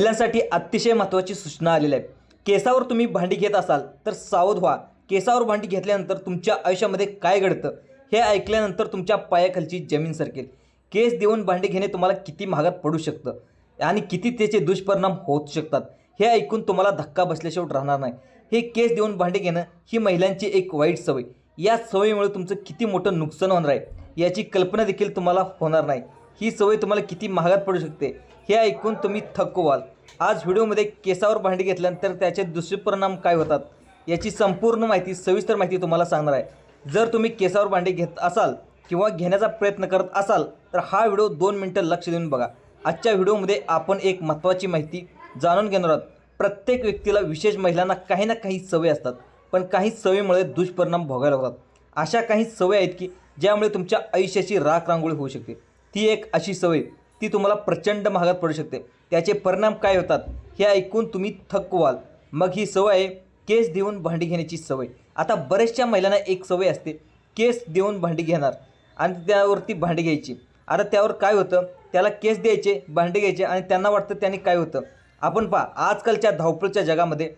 महिलांसाठी अतिशय महत्त्वाची सूचना आलेली आहे केसावर तुम्ही भांडी घेत असाल तर सावध व्हा. केसावर भांडी घेतल्यानंतर तुमच्या आयुष्यामध्ये काय घडतं हे ऐकल्यानंतर तुमच्या पायाखालची जमीन सरकेल. केस देऊन भांडी घेणे तुम्हाला किती महागात पडू शकतं आणि किती त्याचे दुष्परिणाम होत शकतात हे ऐकून तुम्हाला धक्का बसल्याशिवाय राहणार नाही. हे केस देऊन भांडी घेणं ही महिलांची एक वाईट सवय. या सवयीमुळे तुमचं किती मोठं नुकसान होणार आहे याची कल्पना देखील तुम्हाला होणार नाही. ही सवय तुम्हाला किती महागात पडू शकते. हे ऐकून तुम्ही थक्क व्हाल. आज व्हिडिओमध्ये केसावर भांडी घेतल्यानंतर त्याचे दुष्परिणाम काय होतात? याची संपूर्ण माहिती सविस्तर माहिती तुम्हाला सांगणार आहे. जर तुम्ही केसावर भांडी घेत असाल किंवा घेण्याचा प्रयत्न करत असाल तर हा व्हिडिओ दोन मिनटं लक्ष देऊन बघा. आजच्या व्हिडिओमध्ये आपण एक महत्त्वाची माहिती जाणून घेणार आहोत. प्रत्येक व्यक्तीला विशेष महिलांना काही ना काही सवय असतात पण काही सवयीमुळे दुष्परिणाम भोगायला होतात अशा काही सवय आहेत की ज्यामुळे तुमच्या आयुष्याची राख रांगोळी होऊ शकते. ती एक अशी सवय ती तुम्हाला प्रचंड महागात पडू शकते. त्याचे परिणाम काय होतात हे ऐकून तुम्ही थक्क व्हाल. मग ही सवय आहे केस देऊन भांडी घेण्याची सवय. आता बऱ्याचशा महिलांना एक सवय असते केस देऊन भांडी घेणार आणि त्यावरती भांडी घ्यायची. आता त्यावर काय होतं त्याला केस द्यायचे भांडी घ्यायचे आणि त्यांना वाटतं त्याने काय होतं. आपण पहा आजकालच्या धावपळच्या जगामध्ये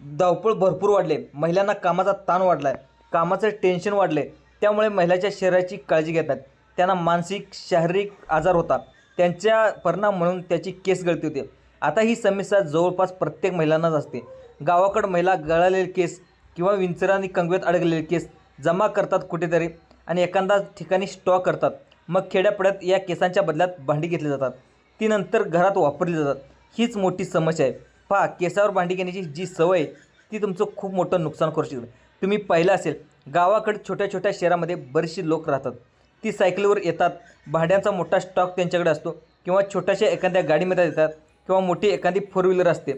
धावपळ भरपूर वाढले. महिलांना कामाचा ताण वाढला आहे कामाचं टेन्शन वाढले त्यामुळे महिलाच्या शरीराची काळजी घेतात त्यांना मानसिक शारीरिक आजार होतात. त्यांच्या परिणाम म्हणून त्याची केस गळती होते. आता ही समस्या जवळपास प्रत्येक महिलांनाच असते. गावाकडं महिला गळालेले केस किंवा विंचराने कंगवेत अडकलेले केस जमा करतात कुठेतरी आणि एखादा ठिकाणी स्टॉक करतात. मग खेड्यापड्यात या केसांच्या बदल्यात भांडी घेतली जातात. ती नंतर घरात वापरली जातात. हीच मोठी समस्या आहे. पहा केसावर भांडी घेण्याची जी सवय आहे ती तुमचं खूप मोठं नुकसान करू शकते. तुम्ही पाहिलं असेल गावाकडे छोट्या छोट्या शहरामध्ये बरेचसे लोक राहतात. ती सायकलीवर येतात. भांड्यांचा मोठा स्टॉक त्यांच्याकडे असतो. किंवा छोट्याशा एखाद्या गाडीमध्ये येतात. किंवा मोठी एखादी फोर व्हीलर असते.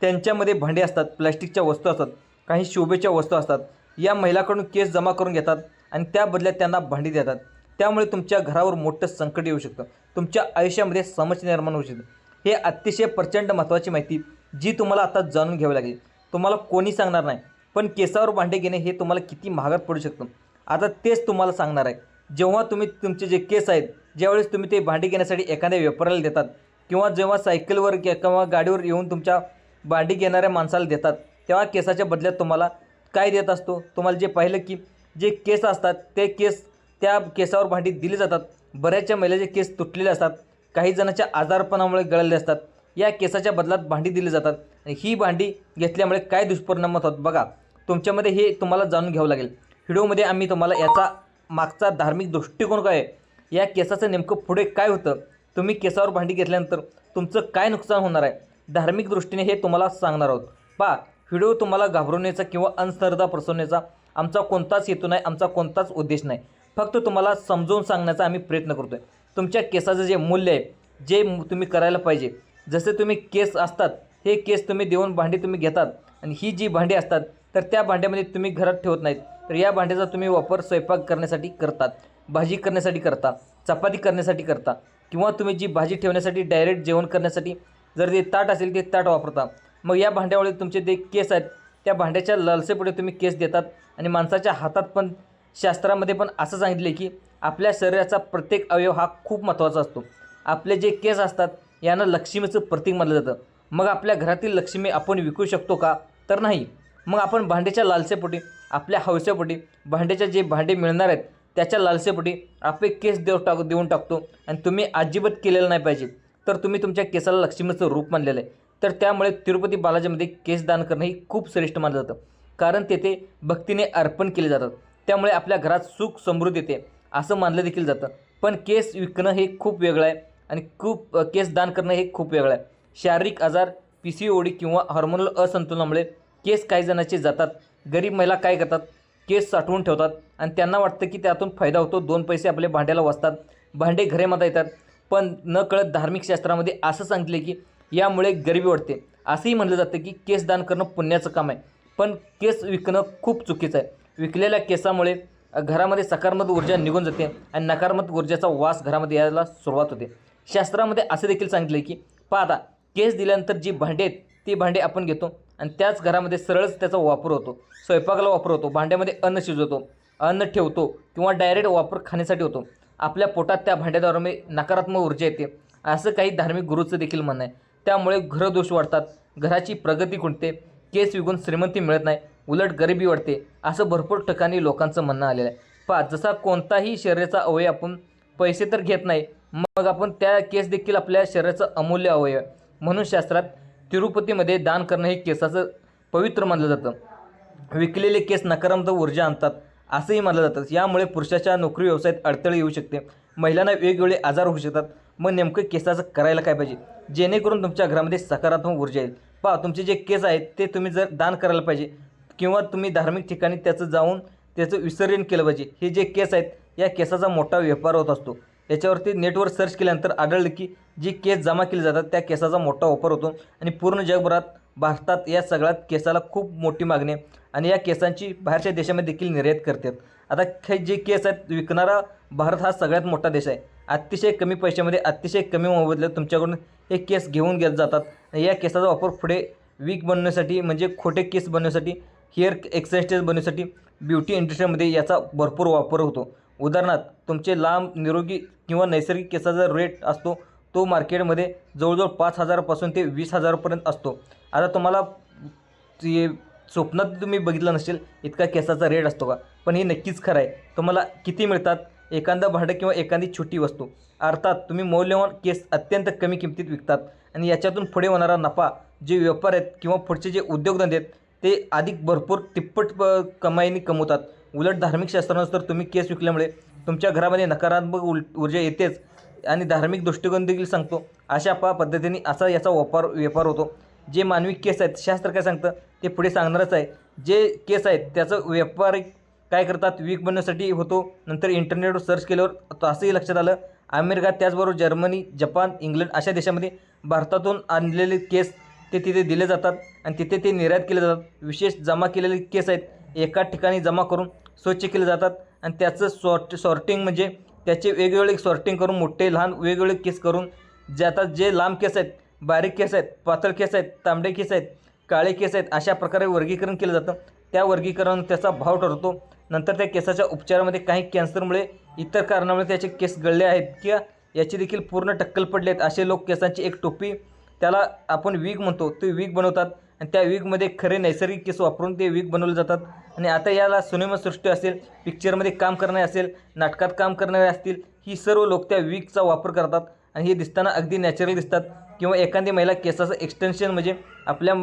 त्यांच्यामध्ये भांडे असतात. प्लॅस्टिकच्या वस्तू असतात. काही शोभेच्या वस्तू असतात. या महिलाकडून केस जमा करून घेतात आणि त्या बदल्यात त्यांना भांडी देतात. त्यामुळे तुमच्या घरावर मोठं संकट येऊ शकतं. तुमच्या आयुष्यामध्ये समस्या निर्माण होऊ शकते. हे अतिशय प्रचंड महत्त्वाची माहिती जी तुम्हाला आता जाणून घ्यावी लागेल. तुम्हाला कोणी सांगणार नाही. पण केसावर भांडे घेणे हे तुम्हाला किती महागात पडू शकतं. आता तेच तुम्हाला सांगणार आहे. जेव्हा तुम्ही तुमचे जे केस आहेत ज्यावेळेस तुम्ही ते भांडी घेण्यासाठी एखाद्या व्यापाऱ्याला देतात किंवा जेव्हा सायकलवर किंवा गाडीवर येऊन तुमच्या भांडी घेणाऱ्या माणसाला देतात तेव्हा केसाच्या बदल्यात तुम्हाला काय देत असतो? तुम्हाला जे पाहिलं की जे केस असतात ते केस त्या केसावर भांडी दिली जातात. बऱ्याचशा महिलाचे केस तुटलेले असतात. काही जणांच्या आजारपणामुळे गळलेले असतात. या केसाच्या बदलात भांडी दिली जातात. आणि ही भांडी घेतल्यामुळे काय दुष्परिणाम होतात बघा. तुमच्यामध्ये हे तुम्हाला जाणून घ्यावं लागेल. व्हिडिओमध्ये आम्ही तुम्हाला याचा मागचा धार्मिक दृष्टिकोन काय आहे? या केसाचं नेमकं पुढे काय होतं? तुम्ही केसावर भांडी घेतल्यानंतर तुमचं काय नुकसान होणार आहे? धार्मिक दृष्टीने हे तुम्हाला सांगणार आहोत. पहा व्हिडिओ तुम्हाला घाबरवण्याचा किंवा अंधश्रद्धा प्रसवण्याचा आमचा कोणताच हेतू नाही आमचा कोणताच उद्देश नाही. फक्त तुम्हाला समजावून सांगण्याचा आम्ही प्रयत्न करतो आहे तुमच्या केसाचं जे मूल्य आहे जे तुम्ही करायला पाहिजे जसे तुम्ही केस असतात हे केस तुम्ही देऊन भांडी तुम्ही घेतात आणि ही जी भांडी असतात तर त्या भांड्यामध्ये तुम्ही घरात ठेवत नाहीत. तर या भांड्याचा तुम्ही वापर स्वयंपाक करण्यासाठी करतात भाजी करण्यासाठी करता चपाती करण्यासाठी करता किंवा तुम्ही जी भाजी ठेवण्यासाठी डायरेक्ट जेवण करण्यासाठी जर ते ताट असेल ते ताट वापरता. मग या भांड्यामुळे तुमचे जे केस आहेत त्या भांड्याच्या लालसेपुढे तुम्ही केस देतात आणि माणसाच्या हातात पण शास्त्रामध्ये पण असं सांगितले की आपल्या शरीराचा प्रत्येक अवयव हा खूप महत्त्वाचा असतो. आपले जे केस असतात यांना लक्ष्मीचं प्रतीक मानलं जातं. मग आपल्या घरातील लक्ष्मी आपण विकू शकतो का? तर नाही. मग आपण भांड्याच्या लालसेपोटी आपल्या हौसेपोटी भांड्याच्या जे भांडे मिळणार आहेत त्याच्या लालसेपोटी आपले केस देऊ टाक देऊन टाकतो. आणि तुम्ही अजिबात केलेलं नाही पाहिजे. तर तुम्ही तुमच्या केसाला लक्ष्मीचं रूप मानलेलं आहे. तर त्यामुळे तिरुपती बालाजीमध्ये केस दान करणं ही खूप श्रेष्ठ मानलं जातं. कारण तेथे भक्तीने अर्पण केले जातात. त्यामुळे आपल्या घरात सुख समृद्ध येते असं मानलं देखील जातं. पण केस विकणं हे खूप वेगळं आहे आणि खूप केस दान करणं हे खूप वेगळं आहे. शारीरिक आजार पी सी ओडी किंवा हॉर्मोनल असंतुलनामुळे केस काही जणांचे जातात गरीब महिला काय करतात? केस साठवून ठेवतात आणि त्यांना वाटतं की त्यातून फायदा होतो. दोन पैसे आपल्या भांड्याला वाचतात. भांडे घरेमध्ये येतात. पण न कळत धार्मिक शास्त्रामध्ये असं सांगितले की यामुळे गरिबी वाढते. असंही म्हणलं जातं की केस दान करणं पुण्याचं काम आहे. पण केस विकणं खूप चुकीचं आहे. विकलेल्या केसामुळे घरामध्ये सकारात्मक ऊर्जा निघून जाते आणि नकारात्मक ऊर्जेचा वास घरामध्ये यायला सुरुवात होते. शास्त्रामध्ये असं देखील सांगितलं की पहा आता केस दिल्यानंतर जी भांडे आहेत ती भांडे आपण घेतो. आणि त्याच घरामध्ये सरळच त्याचा वापर होतो. स्वयंपाकाला वापर होतो. भांड्यामध्ये अन्न शिजवतो. अन्न ठेवतो किंवा डायरेक्ट वापर खाण्यासाठी होतो. आपल्या पोटात त्या भांड्याद्वारे नकारात्मक ऊर्जा येते. असं काही धार्मिक गुरूचं देखील म्हणणं आहे. त्यामुळे घरदोष वाढतात. घराची प्रगती खुंटते. केस विकून श्रीमंती मिळत नाही. उलट गरिबी वाढते. असं भरपूर ठिकाणी लोकांचं म्हणणं आलेलं आहे. पहा जसा कोणताही शरीराचा अवयव आपण पैसे तर घेत नाही मग आपण त्या केस देखील आपल्या शरीराचं अमूल्य अवयव म्हणून शास्त्रात तिरुपतीमध्ये दान करणं हे केसाचं पवित्र मानलं जातं. विकलेले केस नकारात्मक ऊर्जा आणतात असंही मानलं जातं. यामुळे पुरुषाच्या नोकरी व्यवसायात अडथळे येऊ शकते. महिलांना वेगवेगळे आजार होऊ शकतात. मग नेमकं केसाचं करायला काय पाहिजे? जेणेकरून तुमच्या घरामध्ये सकारात्मक ऊर्जा येईल. पहा तुमचे जे केस आहेत ते तुम्ही जर दान करायला पाहिजे किंवा तुम्ही धार्मिक ठिकाणी त्याचं जाऊन त्याचं विसर्जन केलं पाहिजे हे जे केस आहेत या केसाचा मोठा व्यापार होत असतो. याच्यावरती नेटवर सर्च केल्यानंतर आढळलं की जी केस जमा केली जातात त्या केसाचा मोठा वापर होतो. आणि पूर्ण जगभरात भारतात या सगळ्यात केसाला खूप मोठी मागणी आहे. आणि या केसांची बाहेरच्या देशामध्ये देखील निर्यात करतात. आता हे जे केस आहेत विकणारा भारत हा सगळ्यात मोठा देश आहे. अतिशय कमी पैशामध्ये अतिशय कमी मोबदल्यात तुमच्याकडून हे केस घेऊन घेत जातात. आणि या केसाचा वापर पुढे वीक बनवण्यासाठी म्हणजे खोटे केस बनवण्यासाठी हेअर एक्सरसाइज बनवण्यासाठी ब्युटी इंडस्ट्रीमध्ये याचा भरपूर वापर होतो. उदाहरणार्थ तुमचे लांब निरोगी किंवा नैसर्गिक केसाचा रेट असतो तो मार्केटमध्ये जवळजवळ पाच हजारापासून ते वीस हजारपर्यंत असतो. आता तुम्हाला ते स्वप्नात तुम्ही बघितलं नसेल इतका केसाचा रेट असतो का? पण हे नक्कीच खरं आहे. तुम्हाला किती मिळतात? एखादा भाडं किंवा एखादी छोटी वस्तू. अर्थात तुम्ही मौल्यवान केस अत्यंत कमी किमतीत विकतात. आणि याच्यातून पुढे होणारा नफा जे व्यापार आहेत किंवा पुढचे जे उद्योगधंदे आहेत ते अधिक भरपूर तिप्पट कमाईने कमवतात. उलट धार्मिक शास्त्रानुसार तुम्ही केस विकल्यामुळे तुमच्या घरामध्ये नकारात्मक उल ऊर्जा येतेच. आणि धार्मिक दृष्टिकोन देखील सांगतो. अशा पा पद्धतीने असा याचा वापर व्यापार होतो. जे मानवी केस आहेत शास्त्र काय सांगतं? ते पुढे सांगणारच आहे. जे केस आहेत त्याचं व्यापारिक काय करतात? वीक बनवण्यासाठी होतो. नंतर इंटरनेटवर सर्च केल्यावर असंही लक्षात आलं. अमेरिका त्याचबरोबर जर्मनी जपान इंग्लंड अशा देशामध्ये भारतातून आणलेले केस ते तिथे दिले जातात आणि तिथे ते निर्यात केले जातात. विशेष जमा केलेले केस आहेत एका ठिकाणी जमा करून स्वच्छ केले जातात. आणि त्याचं सॉर्ट सॉर्टिंग म्हणजे त्याचे वेगवेगळे सॉर्टिंग करून मोठे लहान वेगवेगळे केस करून जे आता जे लांब केस आहेत बारीक केस आहेत पातळ केस आहेत तांबडे केस आहेत काळे केस आहेत अशा प्रकारे वर्गीकरण केलं जातं. त्या वर्गीकरण त्याचा भाव ठरतो नंतर त्या केसाच्या उपचारामध्ये काही कॅन्सरमुळे इतर कारणामुळे त्याचे केस गळले आहेत किंवा याची देखील पूर्ण टक्कल पडले आहेत. असे लोक केसांची एक टोपी त्याला आपण वीग म्हणतो. ते वीग बनवतात. आणि त्या विगमध्ये खरे नैसर्गिक केस वापरून ते विग बनवले जातात. आणि आता याला सृष्टी असेल पिक्चरमध्ये काम करणारे असेल नाटकात काम करणारे असतील ही सर्व लोक त्या विगचा वापर करतात. आणि हे दिसताना अगदी नॅचरल दिसतात. किंवा एखादी महिला केसाचं एक्सटेन्शन म्हणजे आपल्या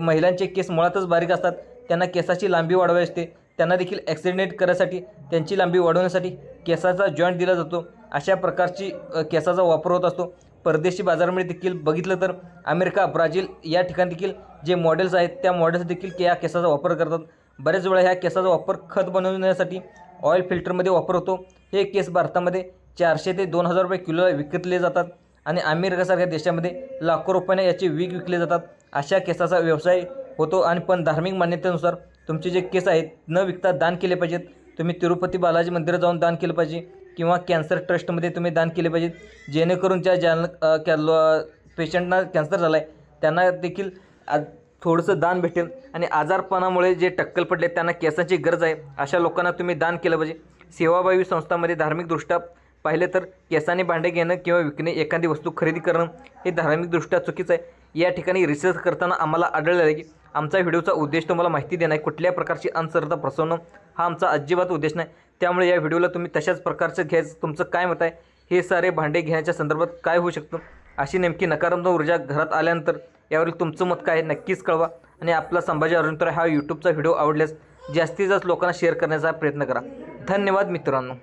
महिलांचे केस मुळातच बारीक असतात. त्यांना केसाची लांबी वाढवायची असते. त्यांना देखील ॲक्सिडेंट करायसाठी त्यांची लांबी वाढवण्यासाठी केसाचा जॉईंट दिला जातो. अशा प्रकारची केसाचा वापर होत असतो. परदेशी बाजारामध्ये देखील बघितलं तर अमेरिका ब्राझील या ठिकाणी देखील जे मॉडेल्स आहेत त्या मॉडेल्स देखील के- या केसाचा वापर करतात. बऱ्याच वेळा ह्या केसाचा वापर खत बनवण्यासाठी ऑइल फिल्टरमध्ये वापर होतो. हे केस भारतामध्ये चारशे ते दोन हजार रुपये किलो विकतले जातात आणि अमेरिकासारख्या देशामध्ये लाखो रुपयाने याचे वीक विकले जातात. अशा केसाचा व्यवसाय होतो आणि पण धार्मिक मान्यतेनुसार तुमचे जे केस आहेत न विकता दान केले पाहिजेत. तुम्ही तिरुपती बालाजी मंदिरात जाऊन दान केलं पाहिजे. किंवा कॅन्सर ट्रस्टमध्ये तुम्ही दान केले पाहिजेत. जेणेकरून ज्या ज्या कॅलो पेशंटना कॅन्सर झाला आहे त्यांना देखील आ- थोडंसं दान भेटेल. आणि आजारपणामुळे जे टक्कल पडले त्यांना केसांची गरज आहे. अशा लोकांना तुम्ही दान केलं पाहिजे. सेवाभावी संस्थांमध्ये धार्मिकदृष्ट्या पाहिले तर केसाने भांडे घेणं किंवा विकणे एखादी वस्तू खरेदी करणं हे धार्मिकदृष्ट्या चुकीचं आहे. या ठिकाणी रिसर्च करताना आम्हाला आढळलं आहे की आमचा व्हिडिओचा उद्देश तुम्हाला माहिती देणं आहे. कुठल्या प्रकारची अंधश्रद्धा प्रसवणं हा आमचा अजिबात उद्देश नाही. त्यामुळे या व्हिडिओला तुम्ही तशाच प्रकारचं घ्यायचं तुमचं काय मत आहे? हे सारे भांडे घेण्याच्या संदर्भात काय होऊ शकतं? अशी नेमकी नकारात्मक ऊर्जा घरात आल्यानंतर यावरील तुमचं मत काय नक्कीच कळवा. आणि आपला संभाजी अरुणतर हा यूट्यूबचा व्हिडिओ आवडल्यास जास्तीत जास्त लोकांना शेअर करण्याचा प्रयत्न करा. धन्यवाद मित्रांनो.